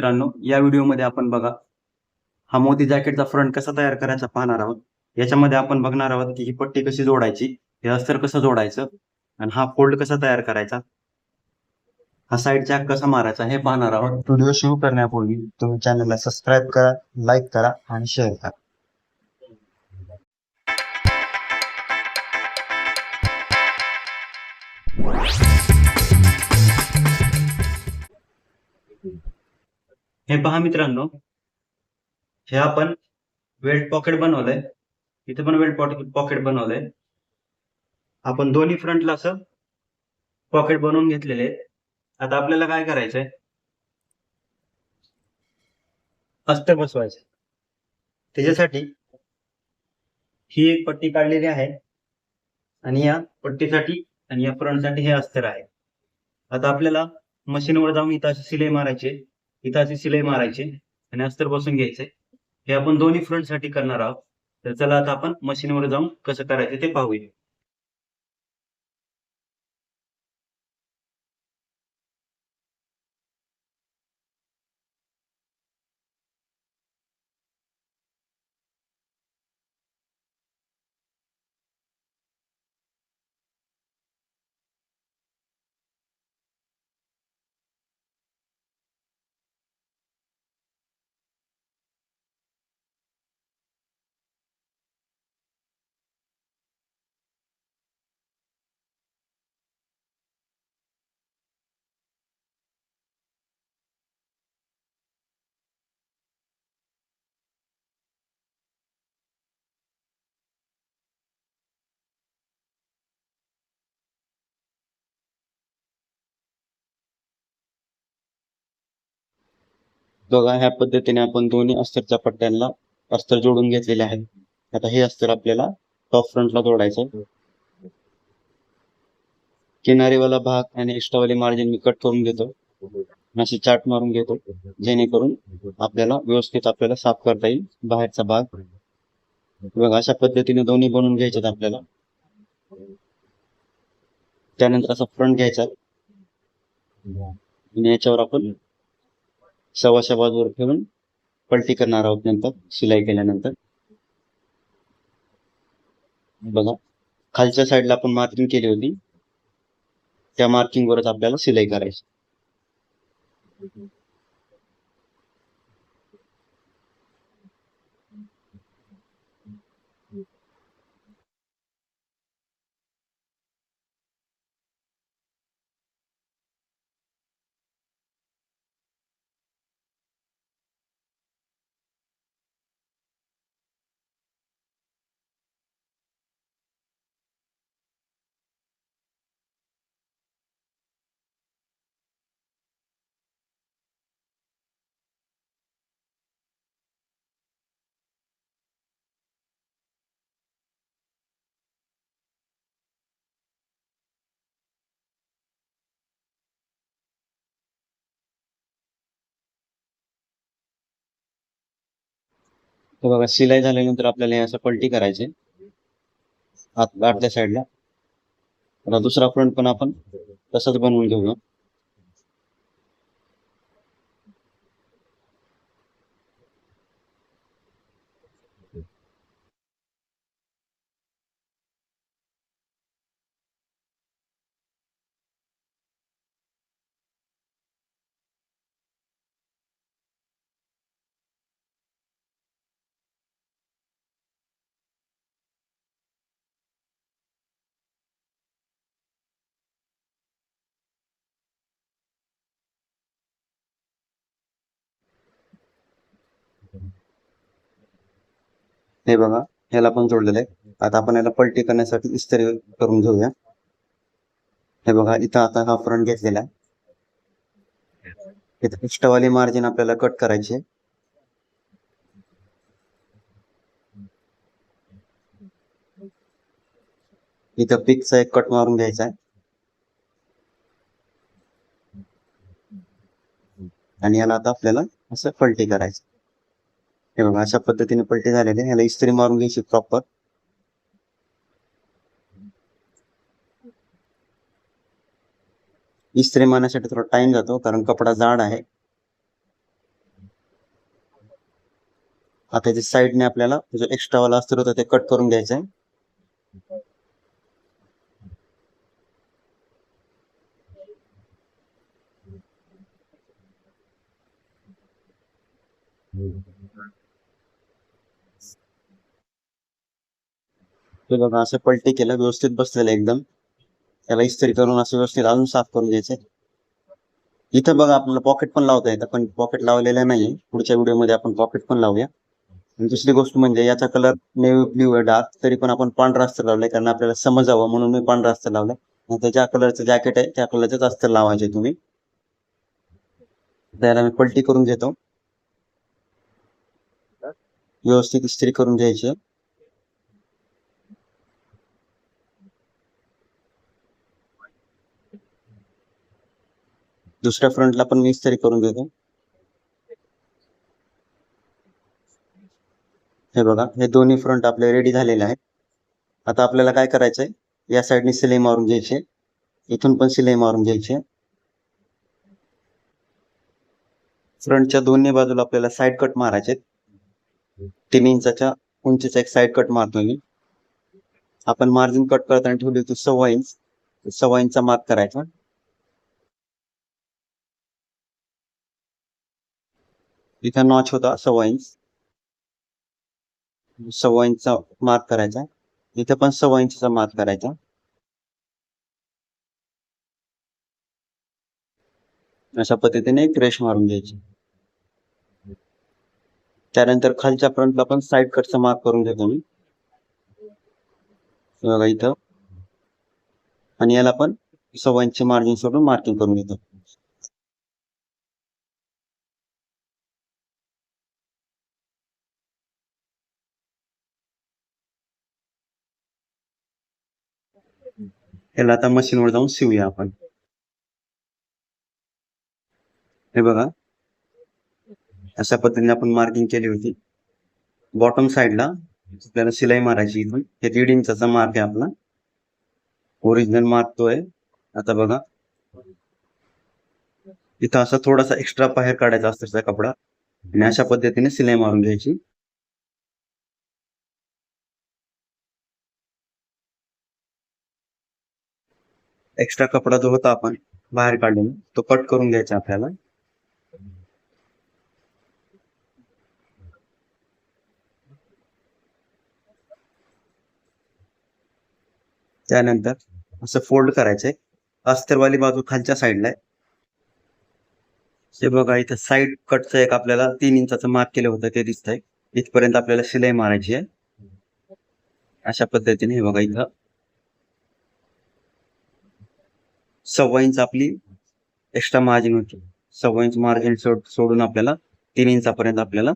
मित्रांनो या व्हिडिओमध्ये आपण बघा हा मोदी जॅकेटचा फ्रंट कसा तयार करायचा पाहणार आहोत. याच्यामध्ये आपण बघणार आहोत की ही पट्टी कशी जोडायची हे अस्तर कसं जोडायचं आणि हा फोल्ड कसा तयार करायचा हा साईड चॅक कसा मारायचा हे पाहणार आहोत. व्हिडिओ सुरू करण्यापूर्वी तुम्ही चॅनलला सबस्क्राईब करा लाईक करा आणि शेअर करा. हे पहा मित्रांनो. हे आपण वेल्ट पॉकेट बनवलंय. इथे पण वेल्ट पॉकेट बनवलंय. आपण दोन्ही फ्रंटला असं पॉकेट बनवून घेतलेले आता आपल्याला काय करायचंय? अस्तर बसवायचं त्याच्यासाठी ही एक पट्टी काढलेली आहे. आणि या पट्टीसाठी आणि या फ्रंटसाठी हे अस्तर आहे. आता आपल्याला मशीनवर जाऊन इथं अशी सिलाई मारायची इथं अशी सिलाई मारायची आणि अस्तर बसून घ्यायचे हे आपण दोन्ही फ्रंटसाठी करणार आहोत. तर चला आता आपण मशीनवर जाऊन कसं करायचं ते पाहूया. बघा ह्या पद्धतीने आपण दोन्ही अस्तरच्या पट्ट्यांना अस्तर जोडून घेतलेले आहे. आता हे अस्तर आपल्याला टॉप फ्रंटला जोडायचं किनारीवाला भाग आणि एक्स्ट्रावाली मार्जिन मी कट करून घेतो. अशी चाट मारून घेतो जेणेकरून आपल्याला व्यवस्थित आपल्याला साफ करता येईल बाहेरचा भाग. बघा अशा पद्धतीने दोन्ही बनवून घ्यायच्यात आपल्याला. त्यानंतर असा फ्रंट घ्यायचा. आणि याच्यावर आपण सव्वाशा बाजूवर ठेवून पलटी करणार आहोत नंतर शिलाई केल्यानंतर. बघा खालच्या साईडला आपण मार्किंग केली होती. त्या मार्किंग वरच आपल्याला शिलाई करायची. तर बघा शिलाई झाल्यानंतर आपल्याला असं पलटी करायचे. आत आतल्या साईडला आता दुसरा फ्रंट पण आपण तसंच बनवून घेऊया हे बघा ह्याला पण जोडलेलं आहे. आता आपण याला पलटी करण्यासाठी इस्त्री करून घेऊया. हे बघा इथं आता हा फ्रंट घेतलेला आहे. इथं एक्स्ट्रावाली मार्जिन आपल्याला कट करायची आहे. इथं पिकचा एक कट मारून घ्यायचा आहे. आणि याला आता आपल्याला असं पलटी करायचं हे बघा अशा पद्धतीने पलटे झालेले ह्याला इस्त्री मारून घ्यायची प्रॉपर इस्त्री मारण्यासाठी थोडा टाइम जातो कारण कपडा जाड आहे. आता जे साईडने आपल्याला जो एक्स्ट्रावाला अस्त्र होता ते कट करून घ्यायचं आहे ते बघा असं पलटी केलं व्यवस्थित बसलेलं एकदम. त्याला इस्त्री करून असं व्यवस्थित अजून साफ करून घ्यायचं इथं बघा आपल्याला पॉकेट पण लावता येतं पण पॉकेट लावलेलं नाहीये. पुढच्या व्हिडिओमध्ये आपण पॉकेट पण लावूया. आणि दुसरी गोष्ट म्हणजे याचा कलर नेव्ही ब्ल्यू आहे डार्क तरी पण आपण पांढरा अस्तर लावलाय कारण आपल्याला समजावं म्हणून मी पांढरा अस्तर लावलाय. आणि ज्या कलरचं जॅकेट आहे त्या कलरचंच अस्तर लावायचे तुम्ही. त्याला मी पलटी करून घेतो. व्यवस्थित इस्त्री करून घ्यायची. दुसऱ्या फ्रंटला पण मी तरी करून घेतो हे बघा हे दोन्ही फ्रंट आपले रेडी झालेले आहेत. आता आपल्याला काय करायचंय? या साईडनी सिलाई मारून घ्यायचे. इथून पण सिलाई मारून घ्यायचे. फ्रंटच्या दोन्ही बाजूला आपल्याला साईड कट मारायचे तीन इंचाच्या उंचीचा एक साईड कट मारतो मी. आपण मार्जिन कट करताना ठेवली होती सव्वा इंच सव्वा इंचचा मार्क करायचा. इथं नॉच होता सव्वा इंच सव्वा इंचचा मार्क करायचा. इथं पण सव्वा इंचचा मार्क करायचा. अशा पद्धतीने एक रेश मारून घ्यायची. त्यानंतर खालच्या फ्रंटला पण साईड कटचा मार्क करून घेतो मी बघा इथं. आणि याला पण सव्वा इंच मार्जिन सोडून मार्किंग करून घेतो. ह्याला आता मशीनवर जाऊन शिवूया आपण. हे बघा. अशा पद्धतीने आपण मार्किंग केली होती. बॉटम साइडला आपल्याला शिलाई मारायची इथून. हे दीड इंचा मार्क आहे आपला. ओरिजिनल मार्क तो आहे. आता बघा. इथं असा थोडासा एक्स्ट्रा बाहेर काढायचा असतो कपडा. आणि अशा पद्धतीने शिलाई मारून घ्यायची. एक्स्ट्रा कपडा जो होता आपण बाहेर काढून तो कट करून घ्यायचा आपल्याला. त्यानंतर असं फोल्ड करायचंय अस्तरवाली बाजू खालच्या साईडला आहे. हे बघा इथं साईड कटचं एक आपल्याला तीन इंचाचं मार्क केलं होतं ते दिसतंय. इथपर्यंत आपल्याला शिलाई मारायची आहे. अशा पद्धतीने हे बघा इथं. सव्वा इंच आपली एक्स्ट्रा मार्जिन होती. सव्वा इंच मार्जिन सोड सोडून आपल्याला तीन इंचापर्यंत आपल्याला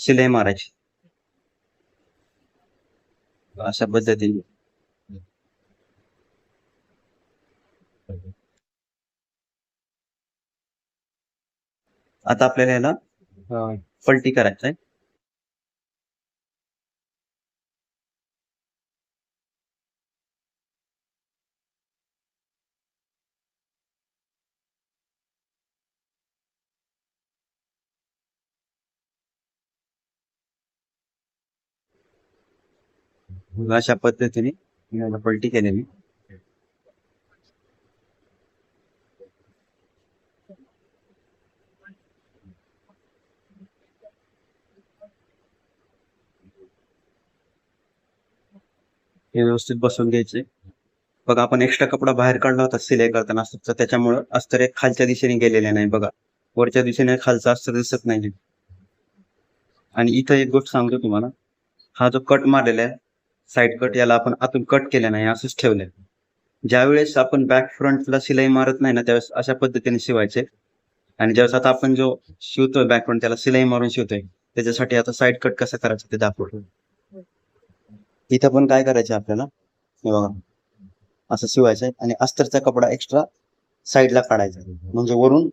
शिलाई मारायची. अशा पद्धतीने. आता आपल्याला याला पलटी करायचं आहे अशा पद्धतीने पलटी केलेली हे व्यवस्थित बसवून घ्यायचे. बघा आपण एक्स्ट्रा कपडा बाहेर काढला होता सिलाई करताना अस्तर त्याच्यामुळं अस्तर एक खालच्या दिशेने गेलेले नाही बघा. वरच्या दिशेने खालचा अस्तर दिसत नाही. आणि इथं एक गोष्ट सांगतो तुम्हाला. हा जो कट मारलेला आहे साईड कट याला आपण आतून कट केलं नाही असंच ठेवलंय ज्यावेळेस आपण बॅक फ्रंटला शिलाई मारत नाही ना त्यावेळेस अशा पद्धतीने शिवायचे. आणि ज्यावेळेस आता आपण जो शिवतोय बॅक फ्रंट त्याला शिलाई मारून शिवतोय त्याच्यासाठी आता साईड कट कसं करायचं ते दाखवतो. इथं पण काय करायचं आपल्याला? हे बघा. असं शिवायचंय आणि अस्तरचा कपडा एक्स्ट्रा साईडला काढायचा म्हणजे वरून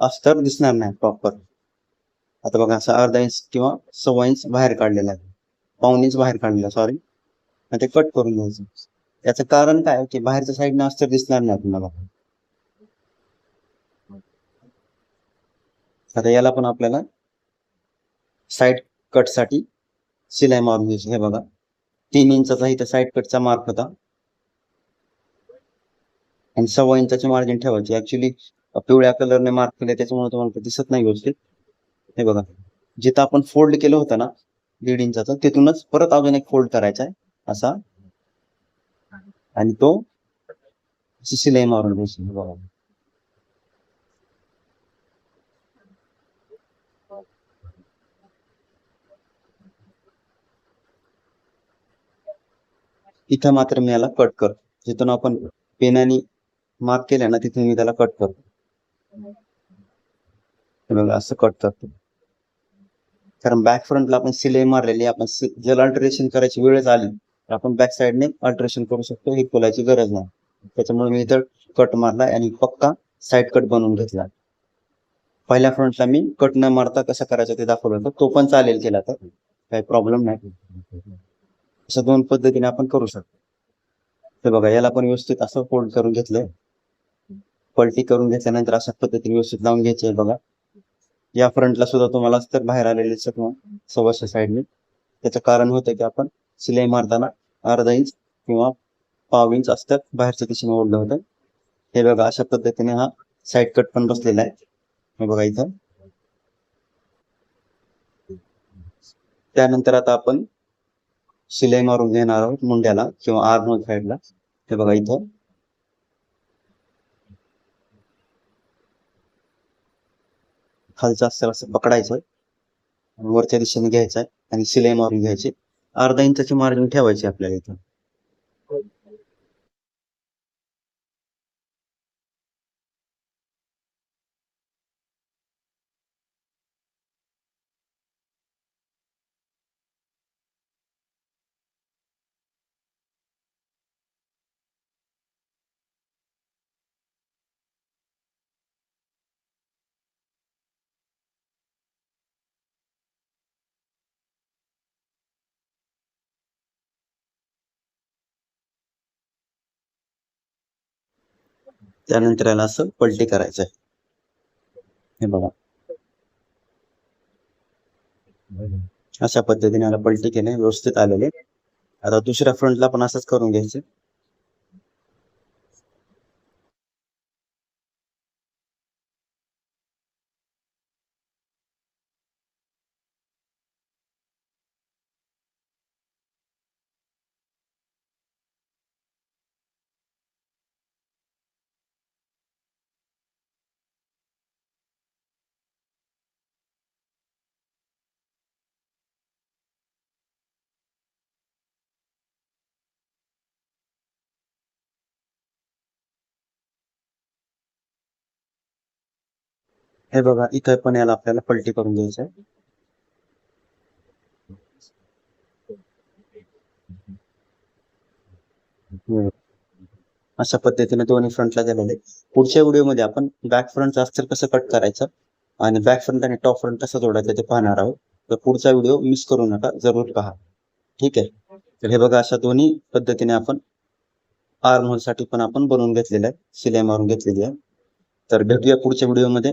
अस्तर दिसणार नाही प्रॉपर आता बघा असं अर्धा इंच किंवा सव्वा इंच बाहेर काढलेला आहे. पाहुणेच बाहेर काढलेला सॉरी ते कट करून घ्यायचं. याचं कारण काय की बाहेरच्या साईडनं अस्तर दिसणार नाही तुम्हाला आता याला पण आपल्याला साईड कटसाठी शिलाई मारून घ्यायची. हे बघा. तीन इंचाचा इथं साईड कटचा मार्क होता. आणि सव्वा इंचाची मार्जिन ठेवायची. ऍक्च्युली पिवळ्या कलरने मार्क केले त्याच्यामुळे तुम्हाला दिसत नाही व्यवस्थित. हे बघा. जिथं आपण फोल्ड केलं होतं ना दीड इंचाचा तिथूनच परत अजून एक फोल्ड करायचा आहे असा. आणि तो शिलाई मारून घ्यायची बघा. इथं मात्र मी याला कट करतो. जिथून आपण पेनाने मार्क केलं ना तिथून मी त्याला कट करतो. बघा असं कट करतो. कारण बॅक फ्रंटला आपण सिलाई मारलेली आपण ज्याला जर अल्टरेशन करायची वेळच आली तर आपण बॅक साईडने अल्टरेशन करू शकतो. हे खोलायची गरज नाही. त्याच्यामुळे मी इथं कट मारलाय आणि पक्का साईड कट बनवून घेतला. पहिल्या फ्रंटला मी कट न मारता कसं करायचं ते दाखवलं होतं. तो पण चालेल केला तर. काही प्रॉब्लेम नाही. अशा दोन पद्धतीने आपण करू शकतो. तर बघा याला पण व्यवस्थित असं फोल्ड करून घेतलंय. पलटी करून घेतल्यानंतर अशा पद्धतीने व्यवस्थित लावून घ्यायचे बघा. या फ्रंटला सुद्धा तुम्हाला तर बाहेर आलेले दिसत सव्वाशे साईडने त्याचं कारण होतं की आपण शिलाई मारताना अर्धा इंच किंवा पाव इंच असतात बाहेरच्या दिशेने ओढलं होतं. हे बघा अशा पद्धतीने हा साईड कट पण बसलेला आहे. हे बघा इथं. त्यानंतर आता आपण शिलाई मारून घेणार आहोत मुंड्याला किंवा आर्मोल साईडला हे बघा इथं. खालचा असेल असं पकडायचं वरच्या दिशेने घ्यायचा आहे आणि शिलाई मारून घ्यायची. अर्धा इंचाची मार्जिन ठेवायची आपल्याला इथं. त्यानंतर याला असं पलटी करायचं आहे. हे बघा. अशा पद्धतीने याला पलटी केले व्यवस्थित आलेले. आता दुसऱ्या फ्रंटला पण असंच करून घ्यायचं. हे बघा इथं पण याला आपल्याला पलटी करून द्यायचं आहे. अशा पद्धतीने दोन्ही फ्रंटला झालेले पुढच्या व्हिडिओमध्ये आपण बॅक फ्रंट अस्तर कसं कट करायचं आणि बॅक फ्रंट आणि टॉप फ्रंट कसं जोडायचं ते पाहणार आहोत. तर पुढचा व्हिडिओ मिस करू नका जरूर पहा. ठीक आहे? तर हे बघा अशा दोन्ही पद्धतीने आपण आर्म होलसाठी पण आपण बनवून घेतलेलं आहे. शिलाई मारून घेतलेली आहे. तर भेटूया पुढच्या व्हिडिओमध्ये.